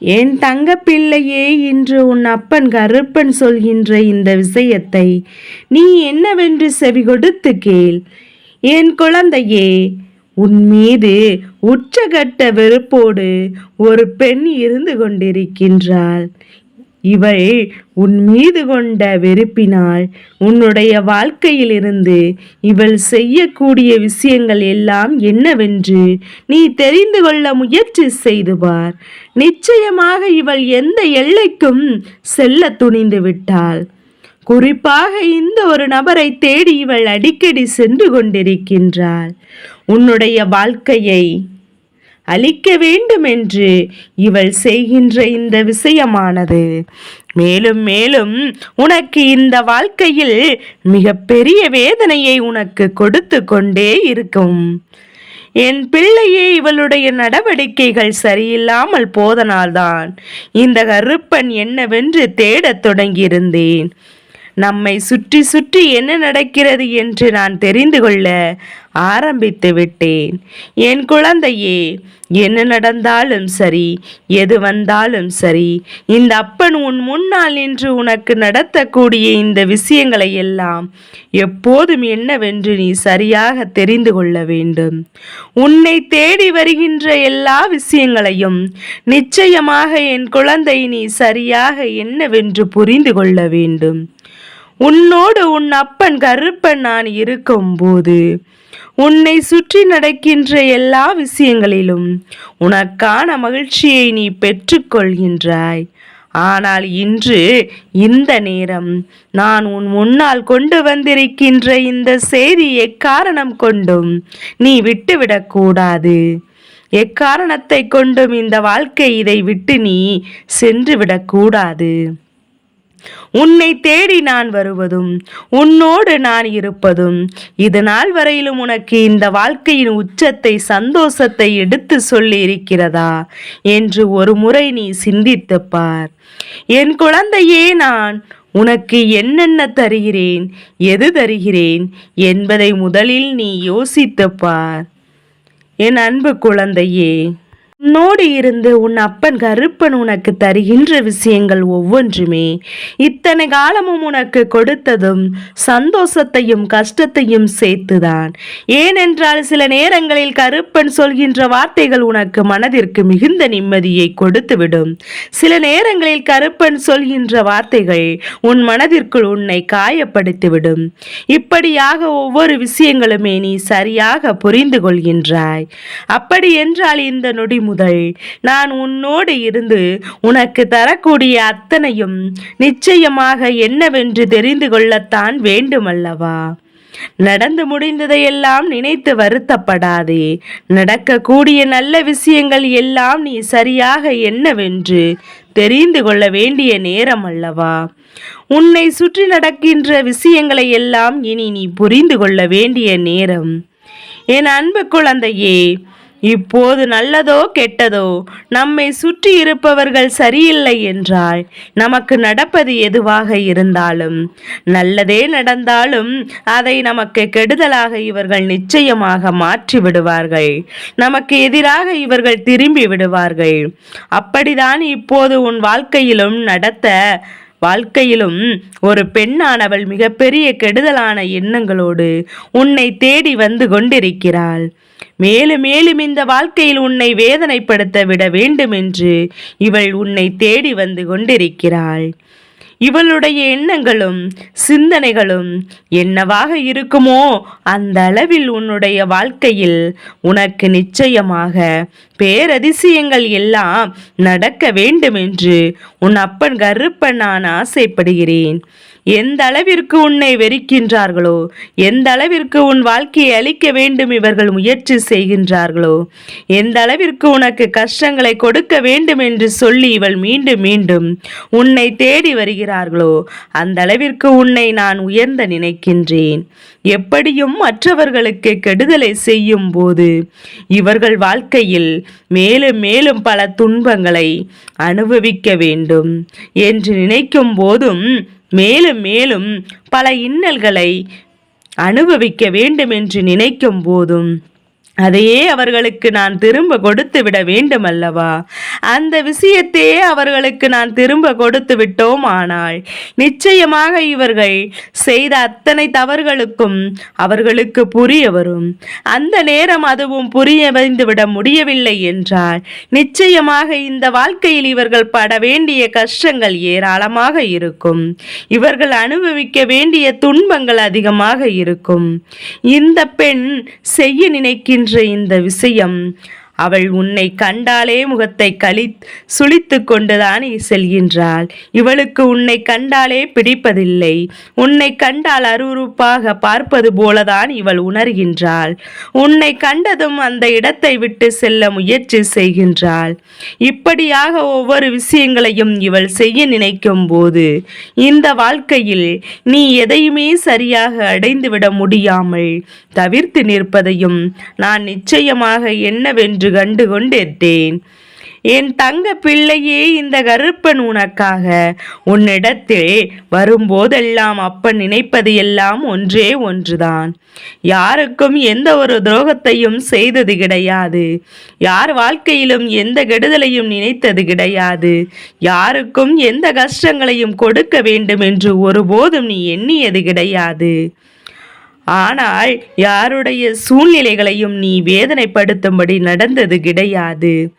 என் தங்க பிள்ளையே இன்று உன் அப்பன் கருப்பன் சொல்கின்ற இந்த விஷயத்தை நீ என்னவென்று செவி கொடுத்து கேள். என் குழந்தையே உன் மீது உச்சகட்ட வெறுப்போடு ஒரு பெண் இருந்து கொண்டிருக்கின்றாள். இவள் உன் மீது கொண்ட வெறுப்பினால் உன்னுடைய வாழ்க்கையிலிருந்து இவள் செய்யக்கூடிய விஷயங்கள் எல்லாம் என்னவென்று நீ தெரிந்து கொள்ள முயற்சி செய்து பார். நிச்சயமாக இவள் எந்த எல்லைக்கும் செல்ல துணிந்து விட்டாள். குறிப்பாக இந்த ஒரு நபரை தேடி இவள் அடிக்கடி சென்று கொண்டிருக்கின்றாள். உன்னுடைய வாழ்க்கையை அழிக்க வேண்டும் என்று இவள் செய்கின்ற இந்த விஷயமானது. மேலும் மேலும் உனக்கு இந்த வாழ்க்கையில் மிக பெரிய வேதனையை உனக்கு கொடுத்து கொண்டே இருக்கும். என் பிள்ளையே இவளுடைய நடவடிக்கைகள் சரியில்லாமல் போதனால்தான் இந்த கருப்பன் என்னவென்று தேடத் தொடங்கியிருந்தேன். நம்மை சுற்றி சுற்றி என்ன நடக்கிறது என்று நான் தெரிந்து கொள்ள ஆரம்பித்து விட்டேன். என் குழந்தையே என்ன நடந்தாலும் சரி எது வந்தாலும் சரி இந்த அப்பன் உன் முன்னால் நின்று உனக்கு நடத்தக்கூடிய இந்த விஷயங்களை எல்லாம் எப்போதும் என்னவென்று நீ சரியாக தெரிந்து கொள்ள வேண்டும். உன்னை தேடி வருகின்ற எல்லா விஷயங்களையும் நிச்சயமாக என் குழந்தை நீ சரியாக என்னவென்று புரிந்து கொள்ள வேண்டும். உன்னோடு உன் அப்பன் கருப்பன் நான் இருக்கும்போது உன்னை சுற்றி நடக்கின்ற எல்லா விஷயங்களிலும் உனக்கான மகிழ்ச்சியை நீ பெற்றுக்கொள்கின்றாய். ஆனால் இன்று இந்த நேரம் நான் உன் முன்னால் கொண்டு வந்திருக்கின்ற இந்த செய்தி எக்காரணம் கொண்டும் நீ விட்டுவிடக்கூடாது எக்காரணத்தை கொண்டும் இந்த வாழ்க்கை இதை விட்டு நீ சென்று விடக்கூடாது உன்னை தேடி நான் வருவதும் உன்னோடு நான் இருப்பதும் இது நாள் வரையிலும் உனக்கு இந்த வாழ்க்கையின் உச்சத்தை சந்தோஷத்தை எடுத்து சொல்லி இருக்கிறதா என்று ஒரு முறை நீ சிந்தித்து பார். என் குழந்தையே நான் உனக்கு என்னென்ன தருகிறேன் எது தருகிறேன் என்பதை முதலில் நீ யோசித்து பார். என் அன்பு குழந்தையே உன்னோடு இருந்து உன் அப்பன் கருப்பன் உனக்கு தருகின்ற விஷயங்கள் ஒவ்வொன்றுமே. இத்தனை காலமும் உனக்கு கொடுத்ததும் சந்தோஷத்தையும் கஷ்டத்தையும் சேர்த்துதான். ஏனென்றால் சில நேரங்களில் கருப்பன் சொல்கின்ற வார்த்தைகள் உனக்கு மனதிற்கு மிகுந்த நிம்மதியை கொடுத்துவிடும். சில நேரங்களில் கருப்பன் சொல்கின்ற வார்த்தைகள் உன் மனதிற்குள் உன்னை காயப்படுத்திவிடும். இப்படியாக ஒவ்வொரு விஷயங்களுமே நீ சரியாக புரிந்து கொள்கின்றாய். அப்படி என்றால் இந்த நொடி முதல் நான் உன்னோடு இருந்து உனக்கு தரக்கூடிய அத்தனையும் நிச்சயமாக என்னவென்று தெரிந்து கொள்ளத்தான் வேண்டுமல்லவா? நடந்து முடிந்ததையெல்லாம் நினைத்து வருத்தப்படாதே. நடக்கக்கூடிய நல்ல விஷயங்கள் எல்லாம் நீ சரியாக என்னவென்று தெரிந்து கொள்ள வேண்டிய நேரம் அல்லவா உன்னை சுற்றி நடக்கின்ற விஷயங்களை எல்லாம் இனி நீ புரிந்து கொள்ள வேண்டிய நேரம். என் அன்பு குழந்தையே இப்போது நல்லதோ கெட்டதோ நம்மை சுற்றி இருப்பவர்கள் சரியில்லை என்றால் நமக்கு நடப்பது எதுவாக இருந்தாலும் நல்லதே நடந்தாலும் அதை நமக்கு கெடுதலாக இவர்கள் நிச்சயமாக மாற்றி விடுவார்கள். நமக்கு எதிராக இவர்கள் திரும்பி விடுவார்கள். அப்படிதான் இப்போது உன் வாழ்க்கையிலும் நடத்த வாழ்க்கையிலும் ஒரு பெண்ணானவள் மிகப்பெரிய கெடுதலான எண்ணங்களோடு உன்னை தேடி வந்து கொண்டிருக்கிறாள். மேலும் மேலும் இந்த வாழ்க்கையில் உன்னை வேதனைப்படுத்த விட வேண்டும் என்று இவள் உன்னை தேடி வந்து கொண்டிருக்கிறாள். இவளுடைய எண்ணங்களும் சிந்தனைகளும் என்னவாக இருக்குமோ அந்த அளவில் உன்னுடைய வாழ்க்கையில் உனக்கு நிச்சயமாக பேரதிசயங்கள் எல்லாம் நடக்க வேண்டும் என்று உன் அப்பன் கருப்பன் நான் ஆசைப்படுகிறேன். எந்த அளவிற்கு உன்னை வெறுக்கின்றார்களோ எந்த அளவிற்கு உன் வாழ்க்கையை அளிக்க வேண்டும் இவர்கள் முயற்சி செய்கின்றார்களோ எந்த அளவிற்கு உனக்கு கஷ்டங்களை கொடுக்க வேண்டும் என்று சொல்லி இவள் மீண்டும் மீண்டும் உன்னை தேடி வருகிறார்களோ அந்த அளவிற்கு உன்னை நான் உயர்ந்த நினைக்கின்றேன். எப்படியும் மற்றவர்களுக்கு கெடுதலை செய்யும் போது இவர்கள் வாழ்க்கையில் மேலும் மேலும் பல துன்பங்களை அனுபவிக்க வேண்டும் என்று நினைக்கும் போதும் மேலும் மேலும் பல இன்னல்களை அனுபவிக்க வேண்டும் என்று நினைக்கும் போதும் அதையே அவர்களுக்கு நான் திரும்ப கொடுத்து விட வேண்டும் அல்லவா அந்த விஷயத்தையே அவர்களுக்கு நான் திரும்ப கொடுத்து விட்டோம் ஆனால் நிச்சயமாக இவர்கள் செய்த அத்தனை தவறுகளுக்கும் அவர்களுக்கு புரிய வரும். அந்த நேரம் அதுவும் புரிய விட முடியவில்லை என்றால் நிச்சயமாக இந்த வாழ்க்கையில் இவர்கள் பட வேண்டிய கஷ்டங்கள் ஏராளமாக இருக்கும். இவர்கள் அனுபவிக்க வேண்டிய துன்பங்கள் அதிகமாக இருக்கும். இந்த பெண் செய்ய நினைக்கின்ற என்ற இந்த விஷயம். அவள் உன்னை கண்டாலே முகத்தை கழி சுழித்து கொண்டுதான் செல்கின்றாள். இவளுக்கு உன்னை கண்டாலே பிடிப்பதில்லை. உன்னை கண்டால் அருவருப்பாக பார்ப்பது போலதான் இவள் உணர்கின்றாள். உன்னை கண்டதும் அந்த இடத்தை விட்டு செல்ல முயற்சி செய்கின்றாள். இப்படியாக ஒவ்வொரு விஷயங்களையும் இவள் செய்ய நினைக்கும் போது இந்த வாழ்க்கையில் நீ எதையுமே சரியாக அடைந்துவிட முடியாமல் தவிர்த்து நிற்பதையும் நான் நிச்சயமாக என்னவென்று என்று கண்டு கொண்டிருந்தேன் என் தங்க பிள்ளையே இந்த கருப்பன் உனக்காக. உன்னிடத்தில் வரும்போதெல்லாம் அப்பன் நினைப்பது எல்லாம் ஒன்றே ஒன்றுதான். யாருக்கும் எந்த ஒரு துரோகத்தையும் செய்தது கிடையாது. யார் வாழ்க்கையிலும் எந்த கெடுதலையும் நினைத்தது கிடையாது. யாருக்கும் எந்த கஷ்டங்களையும் கொடுக்க வேண்டும் என்று ஒருபோதும் நீ எண்ணியது கிடையாது. ஆனால் யாருடைய சூழ்நிலைகளையும் நீ வேதனைப்படுத்தும்படி நடந்தது கிடையாது.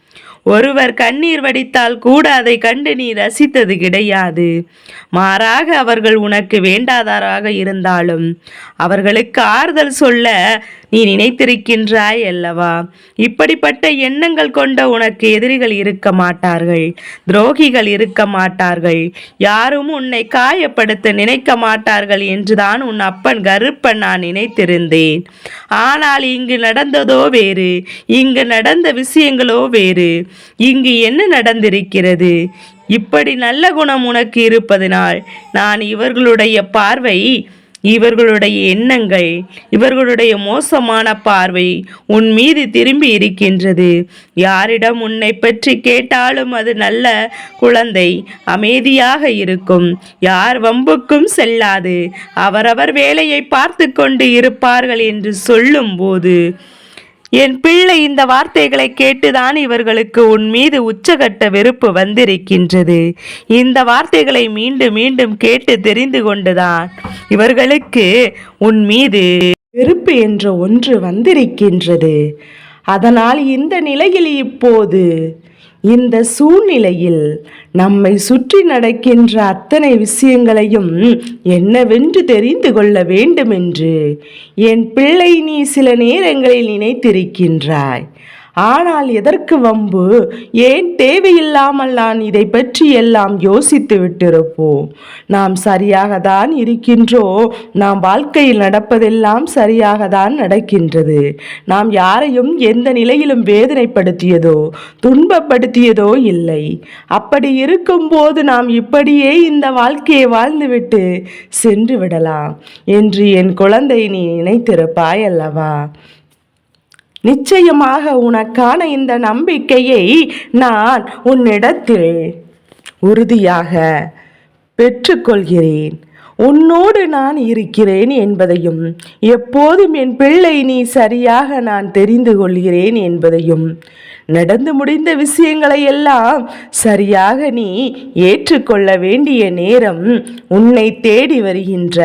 ஒருவர் கண்ணீர் வடித்தால் கூட அதை கண்டு நீ ரசித்தது கிடையாது. மாறாக அவர்கள் உனக்கு வேண்டாதாராக இருந்தாலும் அவர்களுக்கு ஆறுதல் சொல்ல நீ நினைத்திருக்கின்றாய் அல்லவா? இப்படிப்பட்ட எண்ணங்கள் கொண்ட உனக்கு எதிரிகள் இருக்க மாட்டார்கள் துரோகிகள் இருக்க மாட்டார்கள். யாரும் உன்னை காயப்படுத்த நினைக்க மாட்டார்கள் என்றுதான் உன் அப்பன் கருப்பன் நான் நினைத்திருந்தேன். ஆனால் இங்கு நடந்ததோ வேறு இங்கு நடந்த விஷயங்களோ வேறு. இங்கு என்ன நடந்திருக்கிறது? இப்படி நல்ல குணம் உனக்கு இருப்பதனால் நான் இவர்களுடைய பார்வை இவர்களுடைய எண்ணங்கள் இவர்களுடைய மோசமான பார்வை உன் மீது திரும்பி இருக்கின்றது. யாரிடம் உன்னை பற்றி கேட்டாலும் அது நல்ல குழந்தை அமைதியாக இருக்கும். யார் வம்புக்கும் செல்லாது. அவரவர் வேலையை பார்த்து கொண்டு இருப்பார்கள் என்று சொல்லும்போது என் பிள்ளை இந்த வார்த்தைகளை கேட்டுதான் இவர்களுக்கு உன் மீது உச்சகட்ட வெறுப்பு வந்திருக்கின்றது. இந்த வார்த்தைகளை மீண்டும் மீண்டும் கேட்டு தெரிந்து கொண்டுதான் இவர்களுக்கு உன் மீது வெறுப்பு என்ற ஒன்று வந்திருக்கின்றது. அதனால் இந்த நிலையில் இப்போது இந்த சூழ்நிலையில் நம்மை சுற்றி நடக்கின்ற அத்தனை விஷயங்களையும் என்னவென்று தெரிந்து கொள்ள வேண்டுமென்று என் பிள்ளை நீ சில நேரங்களில் நினைத்திருக்கின்றாய். ஆனால் எதற்கு வம்பு? ஏன் தேவையில்லாமல் நான் இதை பற்றி எல்லாம் யோசித்து விட்டிருப்போம்? நாம் சரியாக தான் இருக்கின்றோம். நாம் வாழ்க்கையில் நடப்பதெல்லாம் சரியாக தான் நடக்கின்றது. நாம் யாரையும் எந்த நிலையிலும் வேதனைப்படுத்தியதோ துன்பப்படுத்தியதோ இல்லை. அப்படி இருக்கும்போது நாம் இப்படியே இந்த வாழ்க்கையை வாழ்ந்துவிட்டு சென்று விடலாம் என்று என் குழந்தை நீ நினைத்திருப்பாய் அல்லவா? நிச்சயமாக உனக்கான இந்த நம்பிக்கையை நான் உன்னிடத்தில் உறுதியாக பெற்றுக்கொள்கிறேன். உன்னோடு நான் இருக்கிறேன் என்பதையும் எப்போதும் என் பிள்ளை நீ சரியாக நான் தெரிந்து கொள்கிறேன் என்பதையும் நடந்து முடிந்த விஷயங்களை எல்லாம் சரியாக நீ ஏற்றுக்கொள்ள வேண்டிய நேரம் உன்னை தேடி வருகின்ற.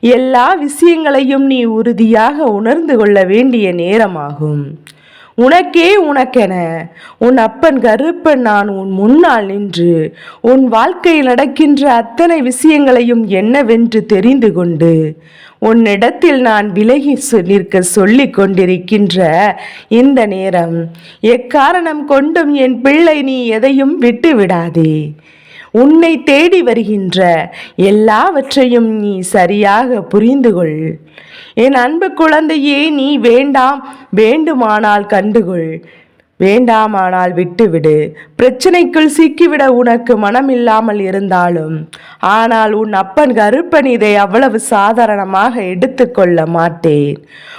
எல்லா விஷயங்களையும் நீ உறுதியாக உணர்ந்து கொள்ள வேண்டிய நேரமாகும். உனக்கே உனக்கென. உன் அப்பன் கருப்பன் நான் உன் முன்னால் நின்று உன் வாழ்க்கையில் நடக்கின்ற அத்தனை விஷயங்களையும் என்னவென்று தெரிந்து கொண்டு உன்னிடத்தில் நான் விலகி நிற்க சொல்லிக் கொண்டிருக்கின்ற இந்த நேரம் எக்காரணம் கொண்டும் என் பிள்ளை நீ எதையும் விட்டு விடாதே உன்னை தேடி வருகின்ற எல்லாவற்றையும் நீ சரியாக புரிந்து கொள் என் அன்பு குழந்தையே நீ வேண்டாம் வேண்டுமானால் கண்டுகொள். வேண்டாமானால் விட்டுவிடு. பிரச்சனைக்குள் சிக்கிவிட உனக்கு மனமில்லாமல் இருந்தாலும் ஆனால் உன் அப்பன் கருப்பன் இதை அவ்வளவு சாதாரணமாக எடுத்துக்கொள்ள மாட்டேன்.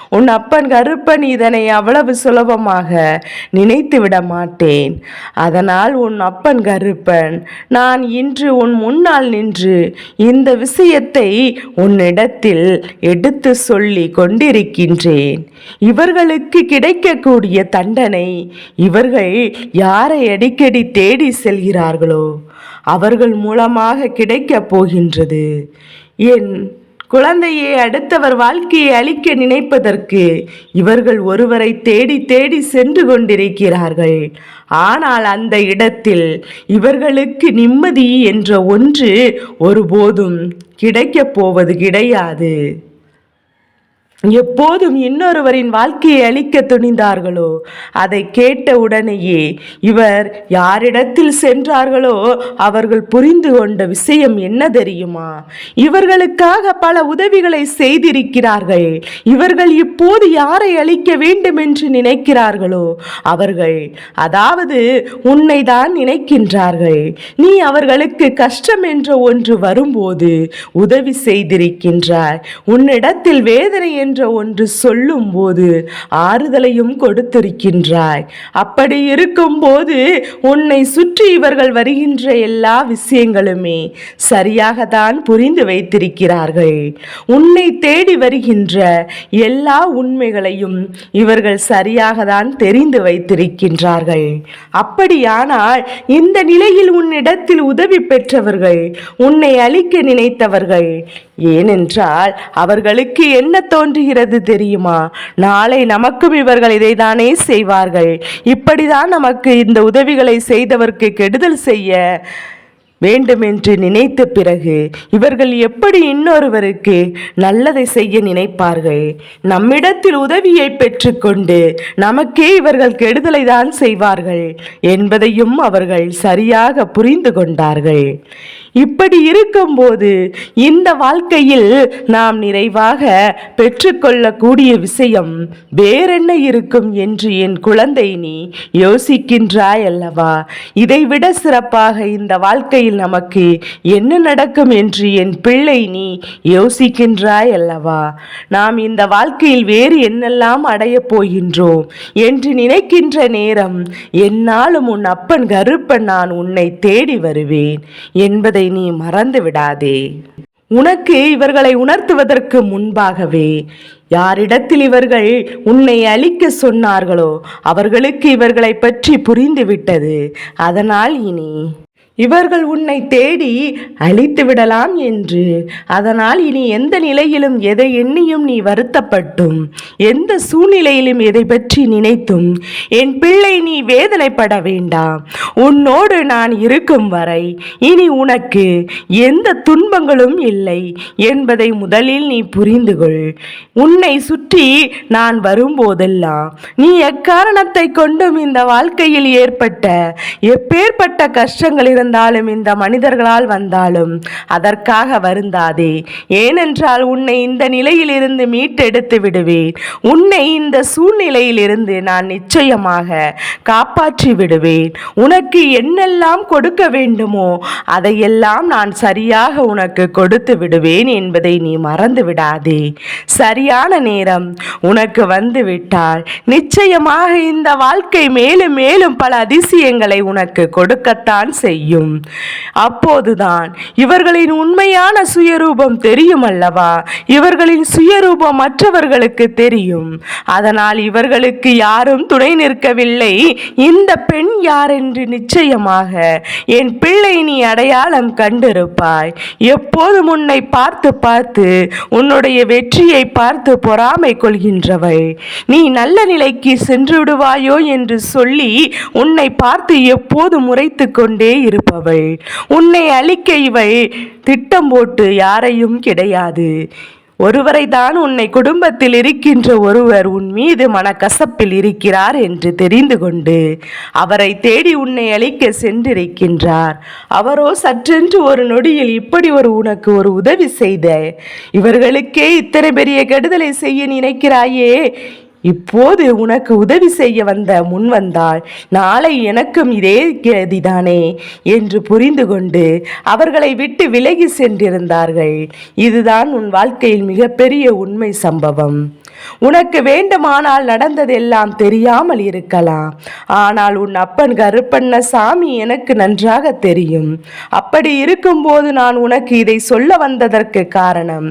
உன் அப்பன் கருப்பன் இதனை அவ்வளவு சுலபமாக நினைத்து விட மாட்டேன். அதனால் உன் அப்பன் கருப்பன் நான் இன்று உன் முன்னால் நின்று இந்த விஷயத்தை உன்னிடத்தில் எடுத்து சொல்லி கொண்டிருக்கின்றேன். இவர்களுக்கு கிடைக்கக்கூடிய தண்டனை இவர்கள் யாரை அடிக்கடி தேடி செல்கிறார்களோ அவர்கள் மூலமாக கிடைக்கப் போகின்றது. என் குழந்தையை அடுத்தவர் வாழ்க்கையை அழிக்க நினைப்பதற்கு இவர்கள் ஒருவரை தேடி தேடி சென்று கொண்டிருக்கிறார்கள். ஆனால் அந்த இடத்தில் இவர்களுக்கு நிம்மதி என்ற ஒன்று ஒருபோதும் கிடைக்கப் போவது கிடையாது. எப்போதும் இன்னொருவரின் வாழ்க்கையை அழிக்க துணிந்தார்களோ அதை கேட்ட உடனேயே இவர் யாரிடத்தில் சென்றார்களோ அவர்கள் புரிந்து கொண்ட விஷயம் என்ன தெரியுமா? இவர்களுக்காக பல உதவிகளை செய்திருக்கிறார்கள். இவர்கள் இப்போது யாரை அழிக்க வேண்டும் என்று நினைக்கிறார்களோ அவர்கள் அதாவது உன்னை தான் நினைக்கின்றார்கள். நீ அவர்களுக்கு கஷ்டம் என்ற ஒன்று வரும்போது உதவி செய்திருக்கின்றாய். உன்னிடத்தில் வேதனை என்று ஒன்று சொல்லும்போது ஆறுதலையும் கொடுத்திருக்கின்றாய். அப்படி இருக்கும்போது உன்னை சுற்றி இவர்கள் வருகின்ற எல்லா விஷயங்களுமே சரியாகத்தான் புரிந்து வைத்திருக்கிறார்கள். உன்னை தேடி வருகின்ற எல்லா உண்மைகளையும் இவர்கள் சரியாக தான் தெரிந்து வைத்திருக்கின்றார்கள். அப்படியானால் இந்த நிலையில் உன்னிடத்தில் உதவி பெற்றவர்கள் உன்னை அழிக்க நினைத்தவர்கள் ஏனென்றால் அவர்களுக்கு என்ன தோன்றுகிறது தெரியுமா? நாளை நமக்கும் இவர்கள் இதைதானே செய்வார்கள். இப்படிதான் நமக்கு இந்த உதவிகளை செய்தவர்க்கு கெடுதல் செய்ய வேண்டுமென்று நினைத்த பிறகு இவர்கள் எப்படி இன்னொருவருக்கு நல்லதை செய்ய நினைப்பார்கள்? நம்மிடத்தில் உதவியை பெற்றுக்கொண்டு நமக்கே இவர்கள் கெடுதலை தான் செய்வார்கள் என்பதையும் அவர்கள் சரியாக புரிந்து கொண்டார்கள். இப்படி இருக்கும்போது இந்த வாழ்க்கையில் நாம் நிறைவாக பெற்றுக்கொள்ளக்கூடிய விஷயம் வேறென்ன இருக்கும் என்று என் குழந்தை நீ யோசிக்கின்றாய் அல்லவா இதைவிட சிறப்பாக இந்த வாழ்க்கையில் நமக்கு என்ன நடக்கும் என்று என் பிள்ளை நீ யோசிக்கின்றாய் அல்லவா நாம் இந்த வாழ்க்கையில் வேறு என்னெல்லாம் அடையப் போகின்றோம் என்று நினைக்கின்ற நேரம் என்னாலும் உன் அப்பன் கருப்பன் நான் உன்னை தேடி வருவேன் என்பதை நீ மறந்து விடாதே. உனக்கு இவர்களை உணர்த்துவதற்கு முன்பாகவே யாரிடத்தில் இவர்கள் உன்னை அழிக்க சொன்னார்களோ அவர்களுக்கு இவர்களை பற்றி புரிந்துவிட்டது. அதனால் இனி இவர்கள் உன்னை தேடி அழித்து விடலாம் என்று. அதனால் இனி எந்த நிலையிலும் எதை எண்ணியும் நீ வருத்தப்பட்டும். எந்த சூழ்நிலையிலும் எதை பற்றி நினைத்தும். என் பிள்ளை நீ வேதனைப்பட வேண்டாம். உன்னோடு நான் இருக்கும் வரை இனி உனக்கு எந்த துன்பங்களும் இல்லை என்பதை முதலில் நீ புரிந்து கொள். உன்னை சுற்றி நான் வரும்போதெல்லாம் நீ எக்காரணத்தை கொண்டும் இந்த வாழ்க்கையில் ஏற்பட்ட எப்பேற்பட்ட கஷ்டங்களில் இருந்தாலும் இந்த மனிதர்களால் வந்தாலும் அதற்காக வருந்தாதே. ஏனென்றால் உன்னை இந்த நிலையிலிருந்து மீட்டெடுத்து விடுவேன். உன்னை இந்த சூழ்நிலையிலிருந்து நான் நிச்சயமாக காப்பாற்றி விடுவேன். உனக்கு என்னெல்லாம் கொடுக்க வேண்டுமோ அதையெல்லாம் நான் சரியாக உனக்கு கொடுத்து விடுவேன் என்பதை நீ மறந்து விடாதே. சரியான நேரம் உனக்கு வந்து விட்டால் நிச்சயமாக இந்த வாழ்க்கை மேலும் மேலும் பல அதிசயங்களை உனக்கு கொடுக்கத்தான் செய்யும். அப்போதுதான் இவர்களின் உண்மையான சுயரூபம் தெரியும் அல்லவா? இவர்களின் சுயரூபம் மற்றவர்களுக்கு தெரியும். அதனால் இவர்களுக்கு யாரும் துணை நிற்கவில்லை. இந்த பெண் யார் என்று நிச்சயமாக என் பிள்ளை நீ அடையாளம் கண்டிருப்பாய். எப்போதும் உன்னை பார்த்து பார்த்து உன்னுடைய வெற்றியை பார்த்து பொறாமை கொள்கின்றவள். நீ நல்ல நிலைக்கு சென்று விடுவாயோ என்று சொல்லி உன்னை பார்த்து எப்போது முறைத்து கொண்டே இருப்பவள் உன்னை அழிக்க இவள் திட்டம் போட்டு யாரையும் கிடையாது. ஒருவரை தான் உன்னை குடும்பத்தில் இருக்கின்ற ஒருவர் உன் மீது மனக்கசப்பில் இருக்கிறார் என்று தெரிந்து கொண்டு அவரை தேடி உன்னை அழிக்க சென்றிருக்கின்றார். அவரோ சற்றென்று ஒரு நொடியில் இப்படி ஒரு உனக்கு ஒரு உதவி செய்த. இவர்களுக்கே இத்தனை பெரிய கெடுதலை செய்ய நினைக்கிறாயே. இப்போது உனக்கு உதவி செய்ய வந்த முன் வந்தால் நாளை எனக்கும் இதே கதிதானே என்று புரிந்து கொண்டு அவர்களை விட்டு விலகி சென்றிருந்தார்கள். இதுதான் உன் வாழ்க்கையில் மிகப்பெரிய உண்மை சம்பவம். உனக்கு வேண்டுமானால் நடந்ததெல்லாம் தெரியாமல் இருக்கலாம். ஆனால் உன் அப்பன் கருப்பண்ண சாமி எனக்கு நன்றாக தெரியும். அப்படி இருக்கும்போது நான் உனக்கு இதை சொல்ல வந்ததற்கு காரணம்.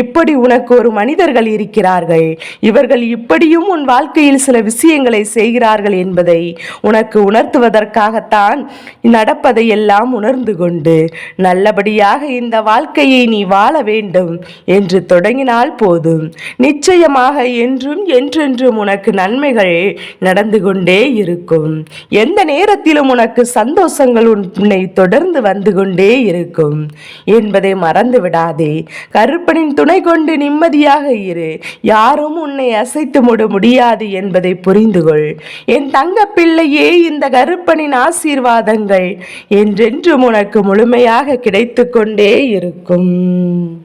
இப்படி உனக்கு ஒரு மனிதர்கள் இருக்கிறார்கள். இவர்கள் இப்படியும் உன் வாழ்க்கையில் சில விஷயங்களை செய்கிறார்கள் என்பதை உனக்கு உணர்த்துவதற்காகத்தான் நடப்பதை எல்லாம் உணர்ந்து கொண்டு நல்லபடியாக இந்த வாழ்க்கையை நீ வாழ வேண்டும் என்று தொடங்கினால் போதும். நிச்சயமாக என்றும் என்றென்றும் உனக்கு நன்மைகள் நடந்து கொண்டே இருக்கும். எந்த நேரத்திலும் உனக்கு சந்தோஷங்கள் உன்- உன்னை தொடர்ந்து வந்து கொண்டே இருக்கும். என்பதை மறந்து விடாதே. கருப்பனின் துணை கொண்டு நிம்மதியாக இரு. யாரும் உன்னை அசைத்து முட முடியாது என்பதை புரிந்து கொள். என் தங்க பிள்ளையே இந்த கருப்பனின் ஆசீர்வாதங்கள் என்றென்றும் உனக்கு முழுமையாக கிடைத்து கொண்டே இருக்கும்.